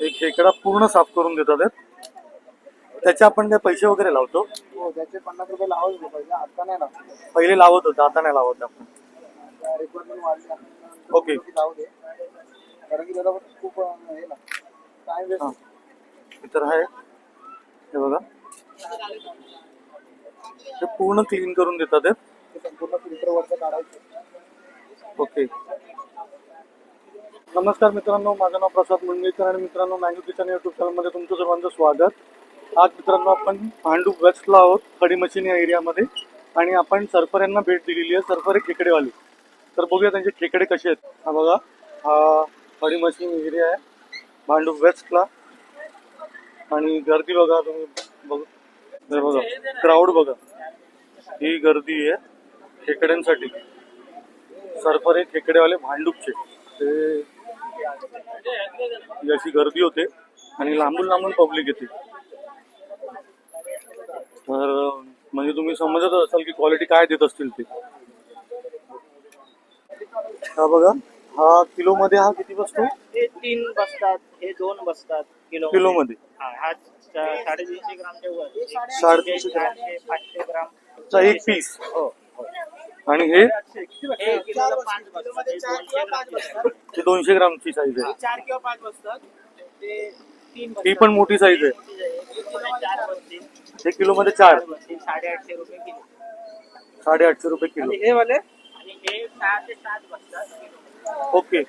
हे खेकडा पूर्ण साफ करून देतात. त्याचे आपण काय पैसे वगैरे लावतो? हो त्याचे पन्नास रुपये लावाच होते पहिले आता नाही लागतो पहिले लावत होतो आता नाही लावत आपण. रिक्वायरमेंट वाढली आहे. ओके. लावू दे. कारण की त्याला खूप अं, हे ना वेस्ट हा. इतर आहे. हे बघा. हे पूर्ण क्लीन करून देतात हे. संपूर्ण फिल्टर वरचं काढायचं. ओके. नमस्कार मित्रांनो माझं नाव प्रसाद मुंडेकर आणि मित्रांनो मँगो किचन युट्यूब चॅनलमध्ये तुमचं सर्वांचं स्वागत. आज मित्रांनो आपण भांडूप वेस्टला आहोत खडीमशीन या एरियामध्ये आणि आपण सरफर यांना भेट दिलेली आहे सरफर हे खेकडेवाले. तर बघूया त्यांचे खेकडे कसे आहेत. हा बघा हा खडीमशीन एरिया आहे भांडूप वेस्टला. आणि गर्दी बघा तुम्ही बघू बघा क्राऊड बघा. ही गर्दी आहे खेकड्यांसाठी. सरफर हे खेकडेवाले भांडूपचे. ते ही अशी गर्दी होते आणि लांबून लांबून पब्लिक येते. तर म्हणजे तुम्ही समजत असाल की क्वालिटी काय देत असतील ते. हा बघा हा किलो मध्ये हा किती बसतो? हे तीन बसतात हे दोन बसतात किलो किलो मध्ये हा हा साडेतीनशे ग्रामच्या वर. एक साडेतीनशे ग्राम. पाचशे ग्राम. चा एक पीस हो. आणि हे? दोनशे ग्रामचे साईज आहे. चार किंवा पाच बसतात. ते तीन ही पण मोठी साईज आहे. हे हे किलो मध्ये चार. साडेआठशे रुपये किलो. साडेआठशे रुपये किलो. हे वाले? आणि हे सहा ते सात बसतात. Kilo okay.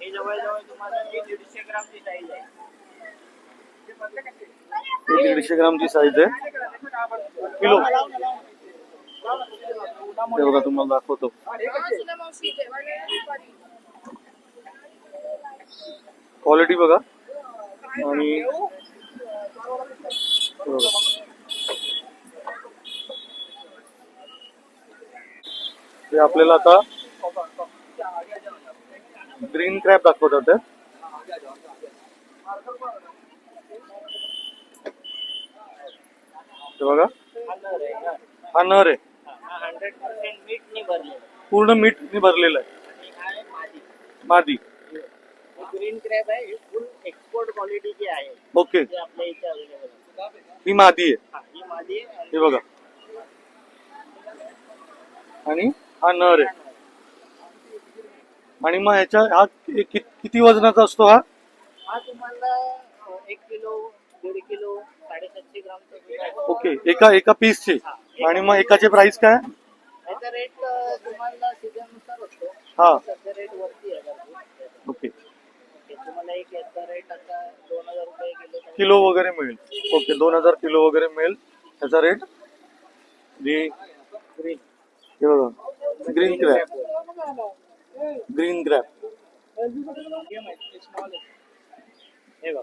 हे जवळजवळ तुम्हाला ते दीडशे ग्रामची साईज आहे. हे दीडशे ग्रामची साईज आहे. किलो. ते बघा तुम्हाला दाखवतो. क्वालिटी बघा. आणि ते आपल्याला आता ग्रीन क्रॅप दाखवतात ते बघा. हा नर आहे. हंड्रेड पर्सेंट मीठनी भरलेला पूर्ण मीठ भरलेलं आहे. आणि हा आहे मादी. मादी. ग्रीन क्रॅब आहे ही फुल एक्सपोर्ट क्वालिटीची आहे. ओके. जे आपल्या इथे अवेलेबल आहे. ही मादी आहे. हा, ही मादी आहे आणि हे बघा. आणि हा नर आहे. आणि मग ह्याच्या हा कि- कि- किती वजनाचा असतो हा? हा तुम्हाला अ, एक किलो दीड किलो साडेसातशे ग्रामचा आहे. ओके एका एका पीसचे आणि मग एकाचे प्राइस काय? याचा रेट अ, तुम्हाला सीझननुसार असतो हा. सध्या रेट वरती आहे भरपूर. ओके. ते तुम्हाला एक याचा रेट आता दोन हजार रुपये किलो वगैरे मिळेल. ओके दोन हजार किलो वगैरे मिळेल. त्याचा रेट ग्रीन हे बघा. ग्रीन क्रॅप ग्रीन क्रॅप हे बघा.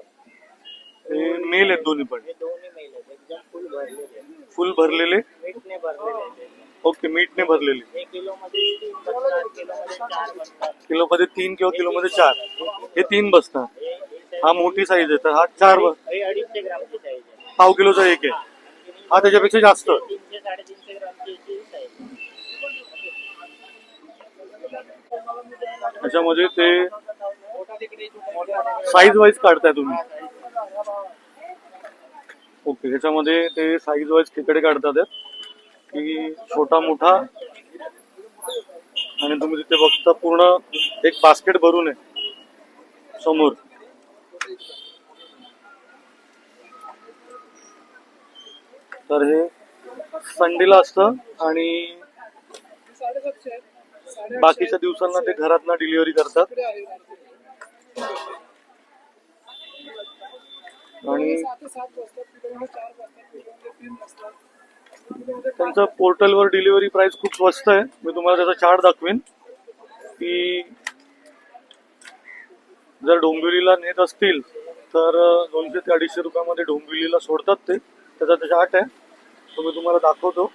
हे मेल आहेत दोन्ही पण. हे दोन्ही मेल आहेत. एकदम फुल भरलेले आहेत. फुल भरलेले? मीठने भरलेले आहेत. एकदम. ओके मीठने भरलेले. हे किलो मध्ये तीन बसतात किलो मध्ये चार बसतात. किलो मध्ये तीन किंवा किलो मध्ये चार. हे तीन बसतात. हे- हे हा मोठी साईज आहे तर हा चार ब- हे अडीचशे ग्रामची साईज आहे. पाव किलोचा एक आहे. हा त्याच्यापेक्षा जास्त. तीनशे साडेतीनशे ग्रामची याची साईज त्याच्यामध्ये ते साईज वाईज काढताय तुम्ही. ओके ह्याच्यामध्ये ते साईज वाईज खेकडे काढतात. की छोटा मोठा आणि तुम्ही तिथे बघता पूर्ण एक बास्केट भरून आहे. समोर. तर हे संडेला असतं आणि बाकीच्या दिवसांना ते घरात डिलिव्हरी करतात. आणि त्यांचं पोर्टलवर डिलिव्हरी प्राइस खूप स्वस्त आहे. मी तुम्हाला त्याचा चार्ट दाखवेन. की जर डोंबिवलीला नेत असतील तर दोनशे ते अडीचशे रुपयामध्ये डोंबिवलीला सोडतात ते. त्याचा ते चार्ट आहे. तो मी तुम्हाला दाखवतो.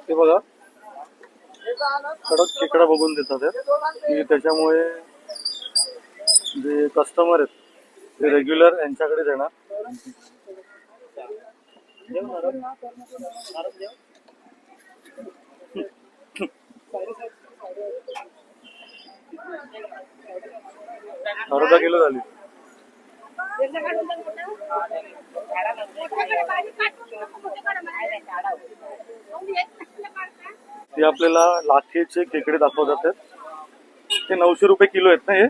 हे बघा. कडक खेकडा बघून देतात की त्याच्यामुळे जे कस्टमर आहेत ते रेग्युलर यांच्याकडे येणार अर्धा किलो झाली ते आपल्याला लाखेचे खेकडे दाखवतात. ते. नऊशे रुपये किलो आहेत ना हे?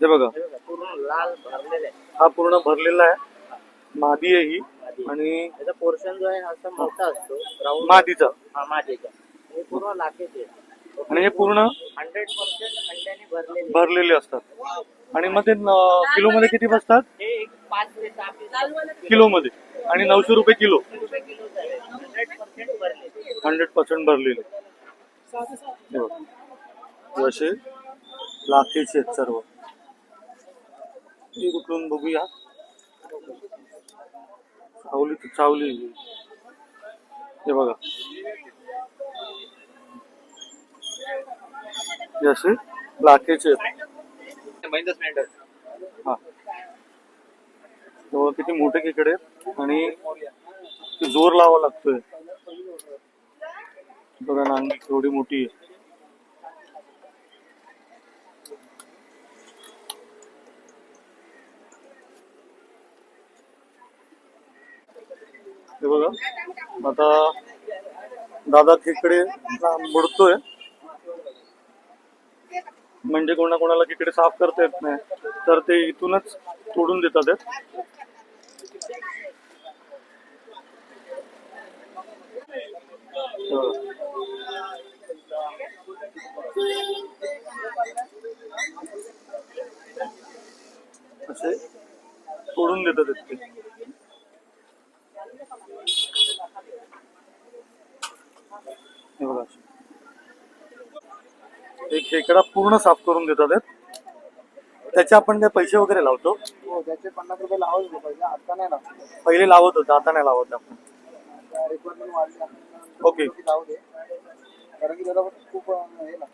हे बघा. पूर्ण लाल भरलेलं आहे हा पूर्ण भरलेला आहे. मादी आहे ही. आणि त्याचा पोर्शन जो आहे मोठा असतो राऊंड मादीचा. हा हे पूर्ण लाखेचे आणि हे पूर्ण हंड्रेड पर्सेंट अंड्याने भरलेले. भरलेले असतात. आणि मग ते किलो मध्ये किती बसतात? ते किलो. मध्ये आणि नऊशे रुपये किलो. हंड्रेड पर्सेंट भरलेले. असे लाखेचे आहेत सर्व. हे कुठून बघूया. चावली तर चावली. हे बघा. हे असे लाखेचे आहेत. हा. किती मोठे खेकडे आहेत आणि ते जोर लावा लागतोय. बघा ना केवढी मोठी आहे. हे बघा आता दादा खेकडे बुडतोय. म्हणजे कोणा कोणाला खेकडे साफ करता येत नाही. तर ते इथूनच तोडून देतात असे तोडून देतात ते हे बघा असे. एक खेकडा पूर्ण साफ करून देतात. त्याचे आपण काय पैसे वगैरे लावतो? हो त्याचे पन्नास रुपये लावायचे होते पहिले आता नाही लावत. पहिले लावत होतो आता नाही लावत आपण. रिक्वायरमेंट वाढली आहे. की लावू दे. कारण की त्याला खूप अं, हे ना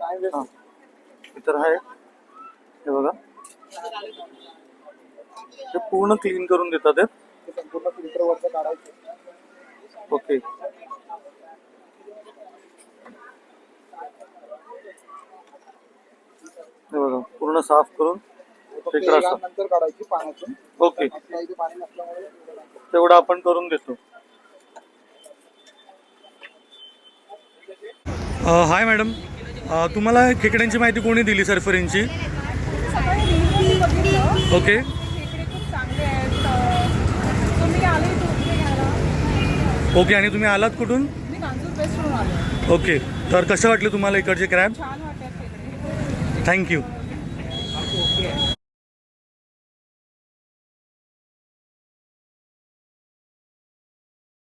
टाइम हा. वेस्ट हे तर आहे. हे बघा. हे पूर्ण क्लीन करून देतात हे. संपूर्ण फिल्टर वरचं काढायचं. ओके हे साफ करून नंतर काढायची पाण्यातून. ओके. आपल्या इथे पाणी नसल्यामुळे तेवढं आपण करून देतो. Hi madam. तुम्हाला खेकड्यांची माहिती कोणी दिली सरफरींची? ओके. ओके आणि तुम्ही आलात कुठून? ओके. तर कसं वाटलं तुम्हाला इकडचे क्रॅब छान वाटतात खेकडे थँक्यू.